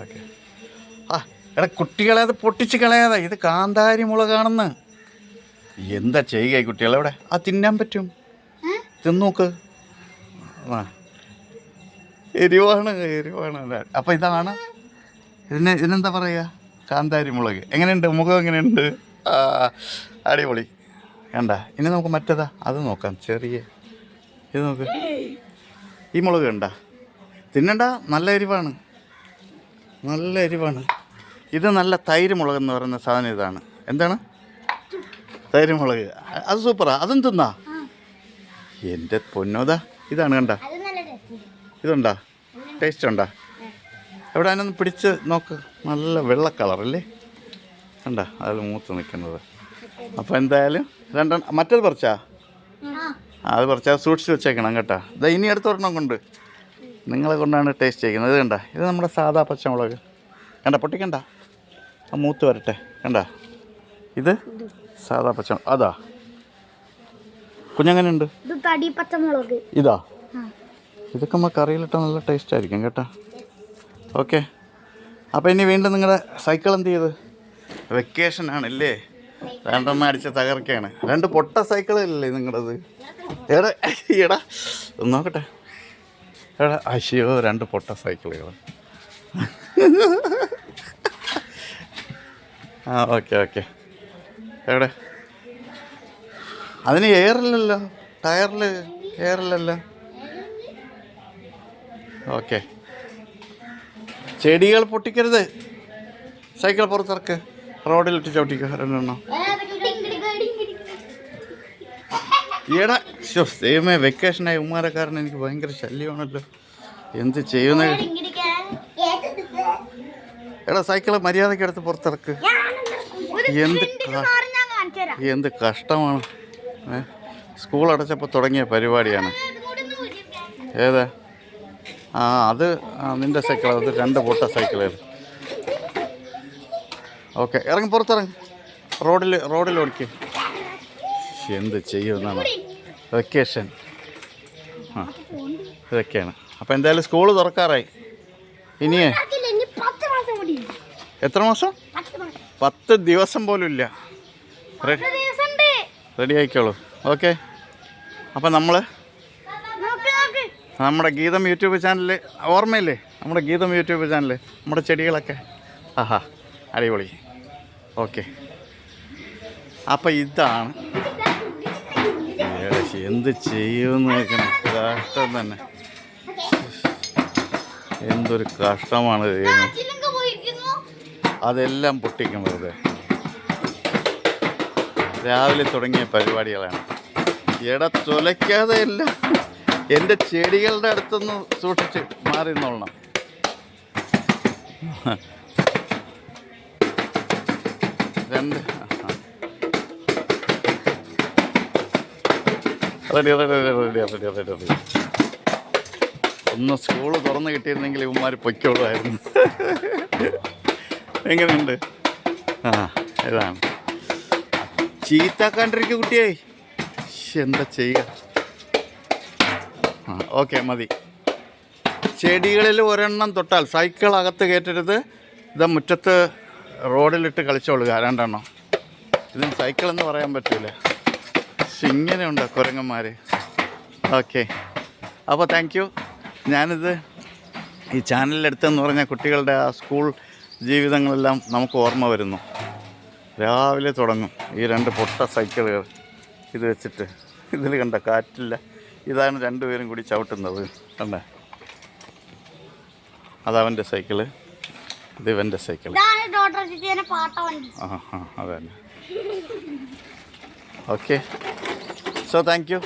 Okay. ആ എടാ കുട്ടികളെ അത് പൊട്ടിച്ച് കളയാതെ. ഇത് കാന്താരി മുളകാണെന്ന്. എന്താ ചെയ്യുക ഈ കുട്ടികളെ ഇവിടെ ആ തിന്നാൻ പറ്റും. തിന്നോക്ക്. ആ. എരിവാണ് എരിവാണ്. അപ്പം ഇതാണ്. ഇതിനെ ഇതിനെന്താ പറയുക? കാന്താരി മുളക്. എങ്ങനെയുണ്ട്? മുഖം എങ്ങനെയുണ്ട്? അടിപൊളി. കണ്ട ഇനി നമുക്ക് മറ്റേതാ? അത് നോക്കാം. ചെറിയ ഇത് നോക്ക്. ഈ മുളക് കണ്ട. തിന്നണ്ട നല്ല എരിവാണ്. നല്ല എരിവാണ്. ഇത് നല്ല തൈര് മുളക് എന്ന് പറയുന്ന സാധനം ഇതാണ്. എന്താണ്? തൈര് മുളക് അത് സൂപ്പറാ. അതും തിന്നാ എന്റെ പൊന്നോതാ. ഇതാണ് കണ്ട. ഇതുണ്ടാ? ടേസ്റ്റ് ഉണ്ടാ എവിടെ അതിനൊന്ന് പിടിച്ച് നോക്ക്. നല്ല വെള്ള കളറല്ലേ കണ്ട അതിൽ മൂത്ത് നിൽക്കുന്നത്. അപ്പോൾ എന്തായാലും രണ്ടെണ്ണം മറ്റേത് പറിച്ചാ? ആ, അത് പറിച്ചാ. സൂക്ഷിച്ച് വെച്ചേക്കണം കേട്ടാ. ഇതാ ഇനി അടുത്തൊരെണ്ണം കൊണ്ട്. നിങ്ങളെ കൊണ്ടാണ് ടേസ്റ്റ് ചെയ്യുന്നത്. ഇത് കണ്ട? ഇത് നമ്മുടെ സാധാ പച്ചമുളക്. കണ്ട? പൊട്ടിക്കണ്ട? ആ മൂത്ത് വരട്ടെ. കണ്ട? ഇത് സാധാ പച്ചമുളക്. അതാ. കുഞ്ഞങ്ങനെ ഉണ്ട് ഇത്. ഇതൊക്കെ നമ്മൾ കറിയിലിട്ടാൽ നല്ല ടേസ്റ്റ് ആയിരിക്കും കേട്ടോ. ഓക്കെ അപ്പോൾ ഇനി വീണ്ടും നിങ്ങളുടെ സൈക്കിൾ എന്ത് ചെയ്ത്? വെക്കേഷൻ ആണല്ലേ? രണ്ടെണ്ണം അടിച്ച് തകർക്കുകയാണ് രണ്ട് പൊട്ട സൈക്കിളല്ലേ നിങ്ങളത്? എടാ എടാ ഒന്ന് നോക്കട്ടെ. എടാ അയ്യോ രണ്ട് പൊട്ട സൈക്കിളുകൾ ആ ഓക്കെ ഓക്കെ. എവിടെ? അതിന് എയറില്ലല്ലോ ടയറിൽ എയറില്ലല്ലോ. ഓക്കെ. ചെടികൾ പൊട്ടിക്കരുത്. സൈക്കിൾ പുറത്തിറക്ക്. റോഡിലിട്ട് ചവിട്ടിക്കോ രണ്ടെണ്ണം. ഈടാ ശോ ദൈവമേ വെക്കേഷനായി ഉമ്മാരക്കാരൻ എനിക്ക് ഭയങ്കര ശല്യമാണല്ലോ. എന്ത് ചെയ്യുന്ന? എടാ സൈക്കിൾ മര്യാദയ്ക്ക് എടുത്ത് പുറത്തിറക്ക്. എന്ത് എന്ത് കഷ്ടമാണ്. സ്കൂൾ അടച്ചപ്പോൾ തുടങ്ങിയ പരിപാടിയാണ്. ഏതാ? ആ അത് നിന്റെ സൈക്കിൾ അത് രണ്ട് പൊട്ട സൈക്കിളാണ് ഓക്കെ ഇറങ്ങി പുറത്തിറങ്ങി. റോഡിൽ റോഡിൽ ഓടിക്കുക എന്ത് ചെയ്യുമെന്നാണ്. വെക്കേഷൻ. ആ ഇതൊക്കെയാണ്. അപ്പോൾ എന്തായാലും സ്കൂൾ തുറക്കാറായി. ഇനിയേ? എത്ര മാസം? പത്ത് ദിവസം പോലും ഇല്ല. റെഡി ആയിക്കോളൂ. ഓക്കെ. അപ്പം നമ്മൾ നമ്മുടെ ഗീതം യൂട്യൂബ് ചാനൽ ഓർമ്മയില്ലേ? നമ്മുടെ ഗീതം യൂട്യൂബ് ചാനൽ നമ്മുടെ ചെടികളൊക്കെ. ആഹാ അടിപൊളി. ഓക്കെ. അപ്പം ഇതാണ് എന്ത് ചെയ്യുമെന്ന് നോക്കണം. കഷ്ടം തന്നെ. എന്തൊരു കഷ്ടമാണ് ചെയ്യുന്നത് അതെല്ലാം പൊട്ടിക്കും വെറുതെ. രാവിലെ തുടങ്ങിയ പരിപാടികളാണ്. എട തുലയ്ക്കാതെ എല്ലാം എന്റെ ചെടികളുടെ അടുത്തൊന്ന് സൂക്ഷിച്ച് മാറി നിന്നോളണം. രണ്ട് ready ready ready ready ready ready ഒന്ന് സ്കൂൾ തുറന്ന് കിട്ടിയിരുന്നെങ്കിൽ ഇവന്മാർ പൊയ്ക്കോളുമായിരുന്നു. എങ്ങനെയുണ്ട്? ആ ഇതാണ്. ചീത്താക്കാണ്ടിരിക്കുക കുട്ടിയെ. ശ്ശ്, എന്താ ചെയ്യുക? ആ ഓക്കെ മതി. ചെടികളിൽ ഒരെണ്ണം തൊട്ടാൽ സൈക്കിൾ അകത്ത് കയറ്റരുത്. ഇത് മുറ്റത്ത് റോഡിലിട്ട് കളിച്ചോളുക രണ്ടെണ്ണം. ഇതിന് സൈക്കിൾ എന്ന് പറയാൻ പറ്റില്ല ഇങ്ങനെയുണ്ട് കുരങ്ങന്മാർ ഓക്കെ അപ്പോൾ താങ്ക് യു ഞാനിത് ഈ ചാനലിലെടുത്തെന്ന് പറഞ്ഞാൽ കുട്ടികളുടെ ആ സ്കൂൾ ജീവിതങ്ങളെല്ലാം നമുക്ക് ഓർമ്മ വരുന്നു. രാവിലെ തുടങ്ങും ഈ രണ്ട് പൊട്ട സൈക്കിളുകൾ ഇത് വെച്ചിട്ട് ഇതിൽ കണ്ട കാറ്റില്ല. ഇതാണ് രണ്ടുപേരും കൂടി ചവിട്ടുന്നത്. കണ്ടേ? അതവന്റെ സൈക്കിൾ ഇത് ഇവന്റെ സൈക്കിൾ ആ ആ അതന്നെ. Okay so thank you